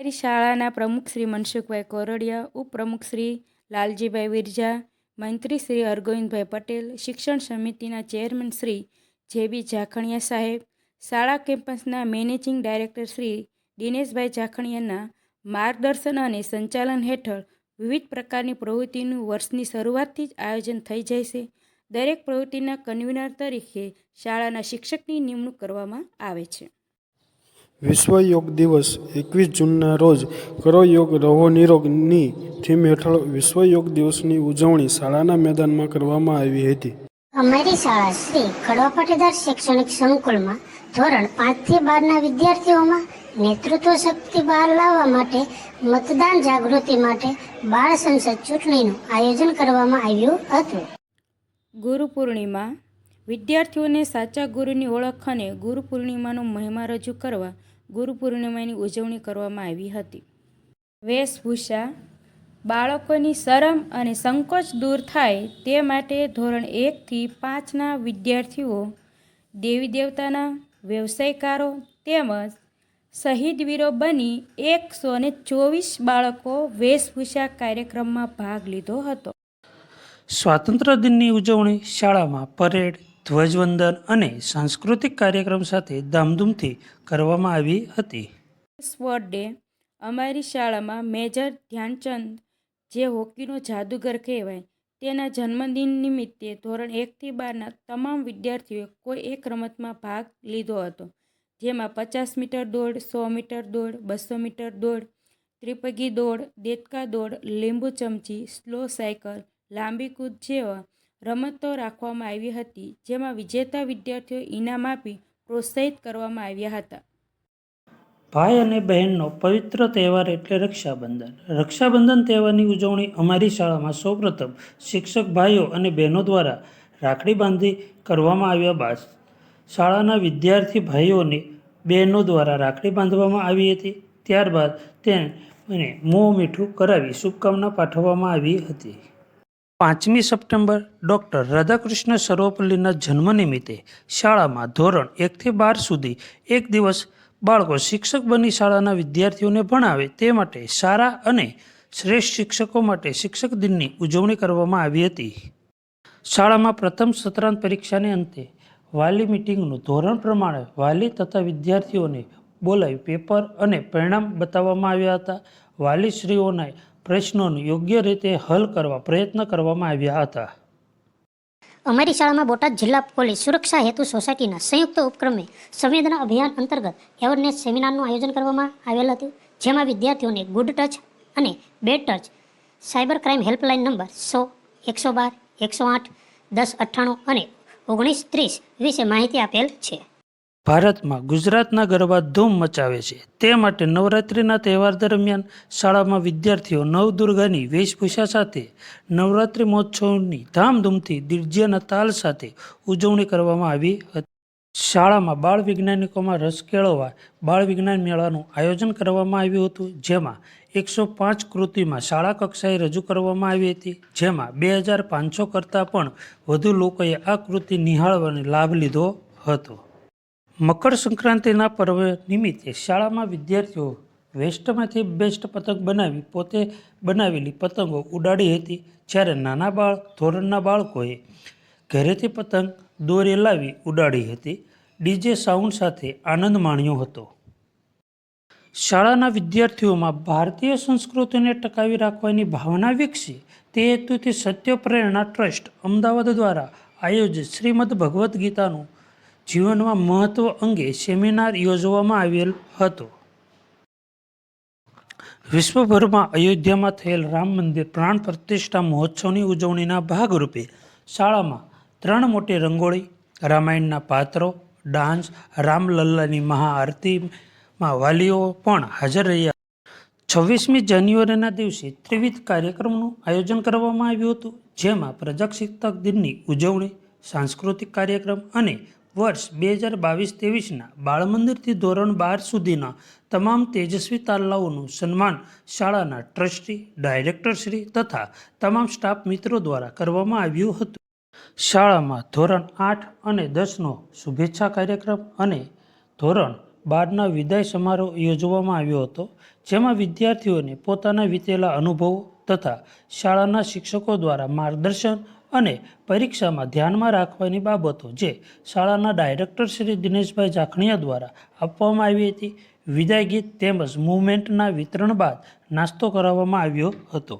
અમારી શાળાના પ્રમુખ શ્રી મનસુખભાઈ કોરડિયા, ઉપપ્રમુખ શ્રી લાલજીભાઈ વિરજા, મંત્રી શ્રી હરગોવિંદભાઈ પટેલ, શિક્ષણ સમિતિના ચેરમેન શ્રી જેબી ઝાખણિયા સાહેબ, શાળા કેમ્પસના મેનેજિંગ ડાયરેક્ટર શ્રી દિનેશભાઈ ઝાખણિયાના માર્ગદર્શન અને સંચાલન હેઠળ વિવિધ પ્રકારની પ્રવૃત્તિનું વર્ષની શરૂઆતથી જ આયોજન થઈ જાય છે. દરેક પ્રવૃત્તિના કન્વીનર તરીકે શાળાના શિક્ષકની નિમણૂક કરવામાં આવે છે. વિશ્વ યોગ દિવસ એકવીસ જૂનના રોજ કરો યોગ રહો નિરોગની થીમ હેઠળ વિશ્વ યોગ દિવસની ઉજવણી શાળાના મેદાનમાં કરવામાં આવી હતી. અમારી શાળા શ્રી ખડવા પાટીદાર શૈક્ષણિક સંકુલમાં ધોરણ પાંચથી બારના વિદ્યાર્થીઓમાં નેતૃત્વ શક્તિ બહાર લાવવા માટે મતદાન જાગૃતિ માટે બાળ સંસદ ચૂંટણીનું આયોજન કરવામાં આવ્યું હતું. ગુરુ પૂર્ણિમા વિદ્યાર્થીઓને સાચા ગુરુની ઓળખ અને ગુરુ પૂર્ણિમાનો મહિમા રજૂ કરવા ગુરુ પૂર્ણિમાની ઉજવણી કરવામાં આવી હતી. વેશભૂષા, બાળકોની શરમ અને સંકોચ દૂર થાય તે માટે ધોરણ એકથી પાંચના વિદ્યાર્થીઓ, દેવી દેવતાના વ્યવસાયકારો તેમજ શહીદ વીરો બની એકસો ને ચોવીસ બાળકો વેશભૂષા કાર્યક્રમમાં ભાગ લીધો હતો. સ્વાતંત્ર્ય દિનની ઉજવણી શાળામાં પરેડ ધ્વજવંદન અને સાંસ્કૃતિક કાર્યક્રમ સાથે ધામધૂમથી કરવામાં આવી હતી. સ્પોર્ટ ડે અમારી શાળામાં મેજર ધ્યાનચંદ જે હોકીનો જાદુગર કહેવાય, તેના જન્મદિન નિમિત્તે ધોરણ એકથી બારના તમામ વિદ્યાર્થીઓએ કોઈ એક રમતમાં ભાગ લીધો હતો, જેમાં પચાસ મીટર દોડ, સો મીટર દોડ, બસો મીટર દોડ, ત્રિપગી દોડ, દેડકા દોડ, લીંબુ ચમચી, સ્લો સાયકલ, લાંબી કૂદ જેવા રમતો રાખવામાં આવી હતી, જેમાં વિજેતા વિદ્યાર્થીઓ ઇનામ આપી પ્રોત્સાહિત કરવામાં આવ્યા હતા. ભાઈ અને બહેનનો પવિત્ર તહેવાર એટલે રક્ષાબંધન. રક્ષાબંધન તહેવારની ઉજવણી અમારી શાળામાં સૌપ્રથમ શિક્ષક ભાઈઓ અને બહેનો દ્વારા રાખડી બાંધી કરવામાં આવ્યા બાદ શાળાના વિદ્યાર્થી ભાઈઓને બહેનો દ્વારા રાખડી બાંધવામાં આવી હતી. ત્યારબાદ તેને મોં મીઠું કરાવી શુભકામના પાઠવવામાં આવી હતી. પાંચમી સપ્ટેમ્બર ડૉક્ટર રાધાકૃષ્ણ સર્વપલ્લીના જન્મ નિમિત્તે શાળામાં ધોરણ એકથી બાર સુધી એક દિવસ બાળકો શિક્ષક બની શાળાના વિદ્યાર્થીઓને ભણાવે તે માટે સારા અને શ્રેષ્ઠ શિક્ષકો માટે શિક્ષક દિનની ઉજવણી કરવામાં આવી હતી. શાળામાં પ્રથમ સત્રાંત પરીક્ષાને અંતે વાલી મિટિંગનું ધોરણ પ્રમાણે વાલી તથા વિદ્યાર્થીઓને બોલાવી પેપર અને પરિણામ બતાવવામાં આવ્યા હતા. વાલીશ્રીઓના પ્રશ્નોનું યોગ્ય રીતે હલ કરવા પ્રયત્ન કરવામાં આવ્યા હતા. અમારી શાળામાં બોટાદ જિલ્લા પોલીસ સુરક્ષા હેતુ સોસાયટીના સંયુક્ત ઉપક્રમે સંવેદના અભિયાન અંતર્ગત એવરનેસ સેમિનારનું આયોજન કરવામાં આવેલ હતું, જેમાં વિદ્યાર્થીઓને ગુડ ટચ અને bad touch, cyber crime helpline number સો, એકસો બાર, એકસો આઠ, દસ, અઠ્ઠાણું અને ઓગણીસ ત્રીસ વિશે માહિતી આપેલ છે. ભારતમાં ગુજરાતના ગરબા ધૂમ મચાવે છે. તે માટે નવરાત્રિના તહેવાર દરમિયાન શાળામાં વિદ્યાર્થીઓ નવદુર્ગાની વેશભૂષા સાથે નવરાત્રિ મહોત્સવની ધામધૂમથી દિર્જ્યના તાલ સાથે ઉજવણી કરવામાં આવી હતી. શાળામાં બાળ વૈજ્ઞાનિકોમાં રસ કેળવવા બાળ વિજ્ઞાન મેળાનું આયોજન કરવામાં આવ્યું હતું, જેમાં એકસો પાંચ કૃતિમાં શાળા કક્ષાએ રજૂ કરવામાં આવી હતી, જેમાં બે હજાર પાંચસો કરતાં પણ વધુ લોકોએ આ કૃતિ નિહાળવાનો લાભ લીધો હતો. મકર સંક્રાંતિના પર્વ નિમિત્તે શાળામાં વિદ્યાર્થીઓ વેસ્ટમાંથી બેસ્ટ પતંગ બનાવી પોતે બનાવેલી પતંગો ઉડાડી હતી જ્યારે નાના બાળ, ધોરણના બાળકોએ ઘરેથી પતંગ દોરી લાવી ઉડાડી હતી. ડીજે સાઉન્ડ સાથે આનંદ માણ્યો હતો. શાળાના વિદ્યાર્થીઓમાં ભારતીય સંસ્કૃતિને ટકાવી રાખવાની ભાવના વિકસી. તે હેતુથી સત્ય પ્રેરણા ટ્રસ્ટ અમદાવાદ દ્વારા આયોજિત શ્રીમદ ભગવદ્ ગીતાનું જીવનમાં મહત્વ અંગે સેમિનાર યોજવામાં આવેલ હતો. વિશ્વભરમાં અયોધ્યામાં થયેલ રામ મંદિર પ્રાણ પ્રતિષ્ઠા મહોત્સવની ઉજવણીના ભાગરૂપે શાળામાં ત્રણ મોટી રંગોળી, રામાયણના પાત્રો, ડાન્સ, રામલલ્લાની મહાઆરતીમાં વાલીઓ પણ હાજર રહ્યા. છવ્વીસમી જાન્યુઆરીના દિવસે ત્રિવિધ કાર્યક્રમનું આયોજન કરવામાં આવ્યું હતું, જેમાં પ્રજાશિક્ષક દિનની ઉજવણી, સાંસ્કૃતિક કાર્યક્રમ અને વર્ષ બે હજાર બાવીસ ત્રેવીસના બાળમંદિરથી ધોરણ બાર સુધીના તમામ તેજસ્વી તાલાઓનું સન્માન શાળાના ટ્રસ્ટી ડાયરેક્ટરશ્રી તથા તમામ સ્ટાફ મિત્રો દ્વારા કરવામાં આવ્યું હતું. શાળામાં ધોરણ આઠ અને દસનો શુભેચ્છા કાર્યક્રમ અને ધોરણ બારના વિદાય સમારોહ યોજવામાં આવ્યો હતો, જેમાં વિદ્યાર્થીઓને પોતાના વીતેલા અનુભવો તથા શાળાના શિક્ષકો દ્વારા માર્ગદર્શન અને પરીક્ષામાં ધ્યાનમાં રાખવાની બાબતો જે શાળાના ડાયરેક્ટર શ્રી દિનેશભાઈ જાખણિયા દ્વારા આપવામાં આવી હતી. વિદાય ગીત તેમજ મૂવમેન્ટના વિતરણ બાદ નાસ્તો કરાવવામાં આવ્યો હતો.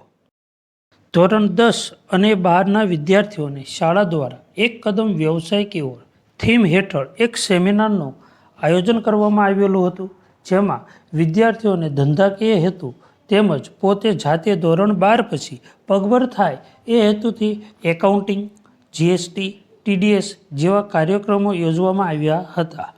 ધોરણ દસ અને બારના વિદ્યાર્થીઓને શાળા દ્વારા એક કદમ વ્યવસાયિકી ઓર થીમ હેઠળ એક સેમિનારનું આયોજન કરવામાં આવેલું હતું. જેમાં વિદ્યાર્થીઓને ધંધાકીય હેતુ તેમજ પોતે જાતે ધોરણ બાર પછી પગભર થાય એ હેતુથી એકાઉન્ટિંગ જીએસટી ટીડીએસ જેવા કાર્યક્રમો યોજવામાં આવ્યા હતા.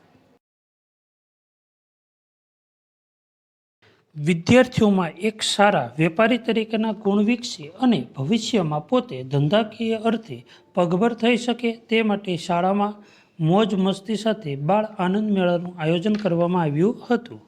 વિદ્યાર્થીઓમાં એક સારા વેપારી તરીકેના ગુણ વિકસે અને ભવિષ્યમાં પોતે ધંધાકીય અર્થે પગભર થઈ શકે તે માટે શાળામાં મોજ મસ્તી સાથે બાળ આનંદ મેળાનું આયોજન કરવામાં આવ્યું હતું.